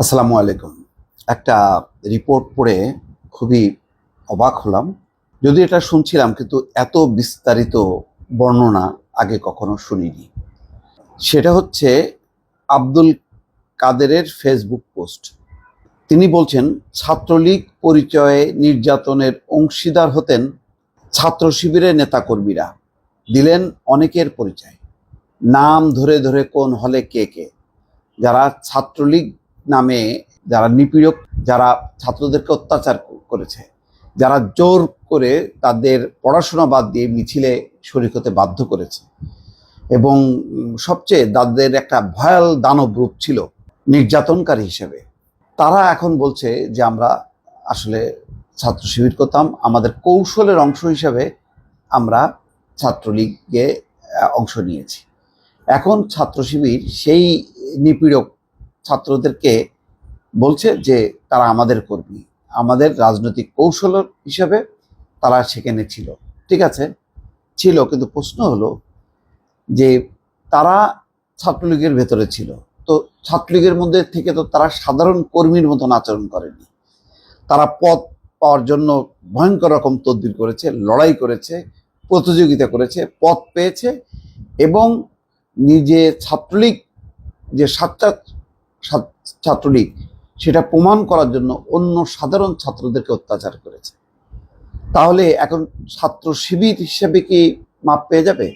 আসসালামু আলাইকুম। একটা রিপোর্ট পড়ে খুবই অবাক হলাম। যদি এটা শুনছিলাম, কিন্তু এত বিস্তারিত বর্ণনা আগে কখনো শুনিনি। সেটা হচ্ছে আব্দুল কাদেরের ফেসবুক পোস্ট। তিনি বলছেন, ছাত্রলীগ পরিচয়ে নির্যাতনের অংশীদার হতেন ছাত্র শিবিরের নেতাকর্মীরা। দিলেন অনেকের পরিচয়। নাম ধরে ধরে কোন হলে কে কে? যারা ছাত্রলীগ নামে যারা নিপীড়ক, যারা ছাত্রদেরকে অত্যাচার করেছে, যারা জোর করে তাদের পড়াশোনা বাদ দিয়ে মিছিলে শরিক হতে বাধ্য করেছে এবং সবচেয়ে তাদের একটা ভয়াল দানব রূপ ছিল নির্যাতনকারী হিসেবে। তারা এখন বলছে যে আমরা আসলে ছাত্র শিবির করতাম, আমাদের কৌশলের অংশ হিসেবে আমরা ছাত্রলীগে অংশ নিয়েছি। এখন ছাত্র শিবির সেই নিপীড়ক ছাত্রদেরকে বলছে যে তারা আমাদের কর্মী। আমাদের রাজনৈতিক কৌশল হিসাবে তারা সেখানে ছিল। ঠিক আছে? ছিল, কিন্তু প্রশ্ন হলো যে তারা ছাত্রলীগের ভেতরে ছিল। তো ছাত্রলীগের মধ্যে থেকে তো তারা সাধারণ কর্মীর মতন আচরণ করেনি। তারা পদ পাওয়ার জন্য ভয়ঙ্কর রকম তদবির করেছে, লড়াই করেছে, প্রতিযোগিতা করেছে, পদ পেয়েছে এবং নিজে ছাত্রলীগ যে সাতটা ছাত্রলীগ, সেটা প্রমাণ করার জন্য অন্য সাধারণ ছাত্রদেরকে অত্যাচার করেছে। তাহলে এখন ছাত্র শিবির হিসেবে কি মাপ পেয়ে যাবে?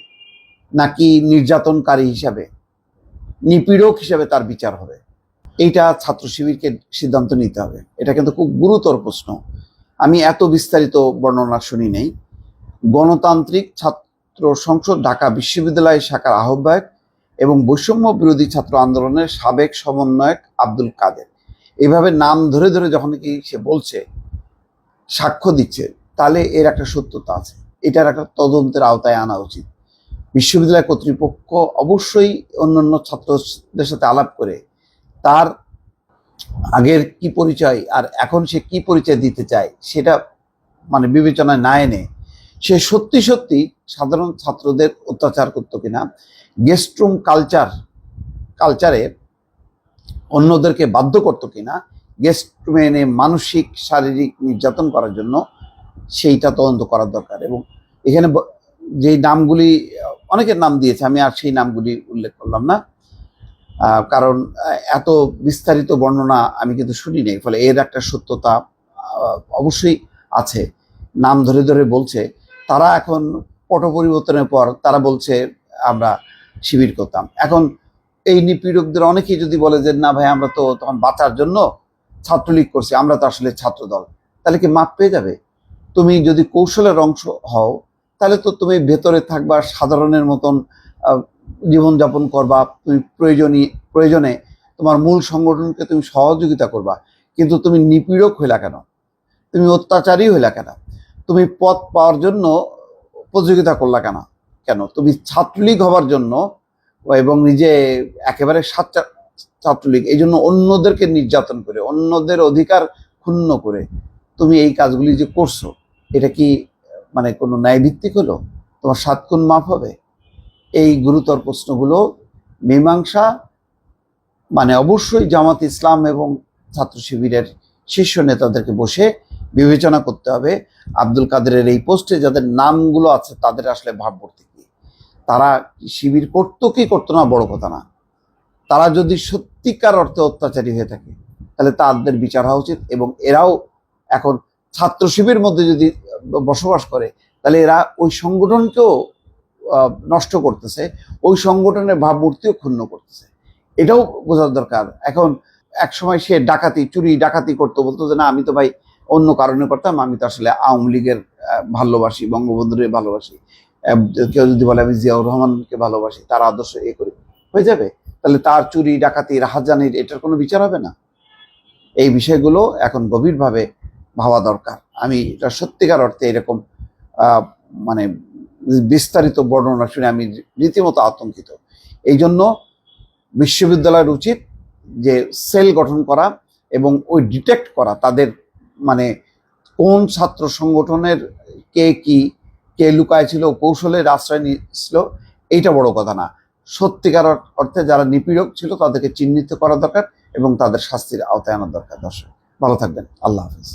নাকি নির্যাতনকারী হিসাবে? নিপীড়ক হিসাবে তার বিচার হবে। এইটা ছাত্র শিবিরকে সিদ্ধান্ত নিতে হবে। এটা কিন্তু খুব গুরুতর প্রশ্ন। আমি এত বিস্তারিত বর্ণনা শুনি নেই। গণতান্ত্রিক ছাত্র সংসদ, ঢাকা বিশ্ববিদ্যালয় শাখার আহ্বায়ক এবং বৈষম্য বিরোধী ছাত্র আন্দোলনের সাবেক সমন্বয়ক আব্দুল কাদের। এভাবে নাম ধরে ধরে যখন কি সে বলছে, সাক্ষ্য দিচ্ছে, তাহলে এর একটা সত্যতা আছে। এটার একটা তদন্তের আওতায় আনা উচিত। বিশ্ববিদ্যালয় কর্তৃপক্ষ অবশ্যই অন্যান্য ছাত্রদের সাথে আলাপ করে তার আগের কি পরিচয় আর এখন সে কি পরিচয় দিতে চায়, সেটা মানে বিবেচনায় না এনে সে সত্যি সত্যি সাধারণ ছাত্রদের অত্যাচার করতো কিনা? গেস্টরুম কালচার কালচারে অন্যদেরকে বাধ্য করতো কিনা? গেস্ট রুমে এনে মানসিক, শারীরিক নির্যাতন করার জন্য সেইটা তদন্ত করার দরকার এবং এখানে যেই নামগুলি, অনেকের নাম দিয়েছে, আমি আর সেই নামগুলি উল্লেখ করলাম না। কারণ এত বিস্তারিত বর্ণনা আমি কিন্তু শুনি নাই, ফলে এর একটা সত্যতা অবশ্যই আছে। নাম ধরে ধরে বলছে তারা এখন পট পরিবর্তনের পর তারা বলছে, আমরা শিবির করতাম। এখন এই নিপীড়কদের অনেকেই যদি বলে যে, না ভাই, আমরা তো তখন বাঁচার জন্য ছাত্রলীগ করছি, আমরা তো আসলে ছাত্র দল তাহলে কি মাপ পেয়ে যাবে? তুমি যদি কৌশলের অংশ হও, তাহলে তো তুমি ভেতরে থাকবা, সাধারণের মতন জীবনযাপন করবা, তুমি প্রয়োজনীয় প্রয়োজনে তোমার মূল সংগঠনকে তুমি সহযোগিতা করবা। কিন্তু তুমি নিপীড়ক হইলা কেন? তুমি অত্যাচারী হইলা কেন? তুমি পদ পাওয়ার জন্য প্রতিযোগিতা করলা কেন? কেন? তুমি ছাত্রলীগ হবার জন্য এবং নিজে একেবারে ছাত্রলীগ, এই জন্য অন্যদেরকে নির্যাতন করে, অন্যদের অধিকার ক্ষুণ্ণ করে তুমি এই কাজগুলি যে করছ, এটা কি মানে কোনো ন্যায়ভিত্তিক হলো? তোমার সাত গুণ মাফ হবে? এই গুরুতর প্রশ্নগুলো মীমাংসা মানে অবশ্যই জামাত ইসলাম এবং ছাত্র শিবিরের শীর্ষ নেতাদেরকে বসে বিবেচনা করতে হবে আব্দুল কাদেরের এই পোস্টে যাদের নামগুলো আছে, তাদের আসলে ভাবমূর্তি কি? তারা শিবির করতো কি করতো না, বড় কথা না। তারা যদি সত্যিকার অর্থে অত্যাচারী হয়ে থাকে, তাহলে তাদের বিচার হওয়া উচিত এবং এরাও এখন ছাত্র শিবির মধ্যে যদি বসবাস করে, তাহলে এরা ওই সংগঠনকেও নষ্ট করতেছে, ওই সংগঠনের ভাবমূর্তিও ক্ষুণ্ণ করতেছে। এটাও বোঝার দরকার। এখন এক সময় সে ডাকাতি, চুরি, ডাকাতি করতো, বলতো যে, না, আমি তো ভাই অন্য কারণে করতাম আমি তো আসলে আওয়ামী লীগের ভালোবাসি, বঙ্গবন্ধুরে ভালোবাসি। কেউ যদি বলে আমি জিয়াউর রহমানকে ভালোবাসি, তার আদর্শ এ করি। হয়ে যাবে? তাহলে তার চুরি, ডাকাতি, রাহাজানির এটার কোনো বিচার হবে না? এই বিষয়গুলো এখন গভীরভাবে ভাবা দরকার। আমি এটা সত্যিকার অর্থে এরকম মানে বিস্তারিত বর্ণনা শুনে আমি রীতিমতো আতঙ্কিত। এই জন্য বিশ্ববিদ্যালয়ের উচিত যে সেল গঠন করা এবং ওই ডিটেক্ট করা, তাদের মানে কোন ছাত্র সংগঠনের কে কি, কে লুকায় ছিল কৌশলের আশ্রয় নিয়েছিল, এইটা বড় কথা না। সত্যিকার অর্থে যারা নিপীড়ক ছিল তাদেরকে চিহ্নিত করা দরকার এবং তাদের শাস্তির আওতায় আনার দরকার। দর্শক, ভালো থাকবেন। আল্লাহ হাফিজ।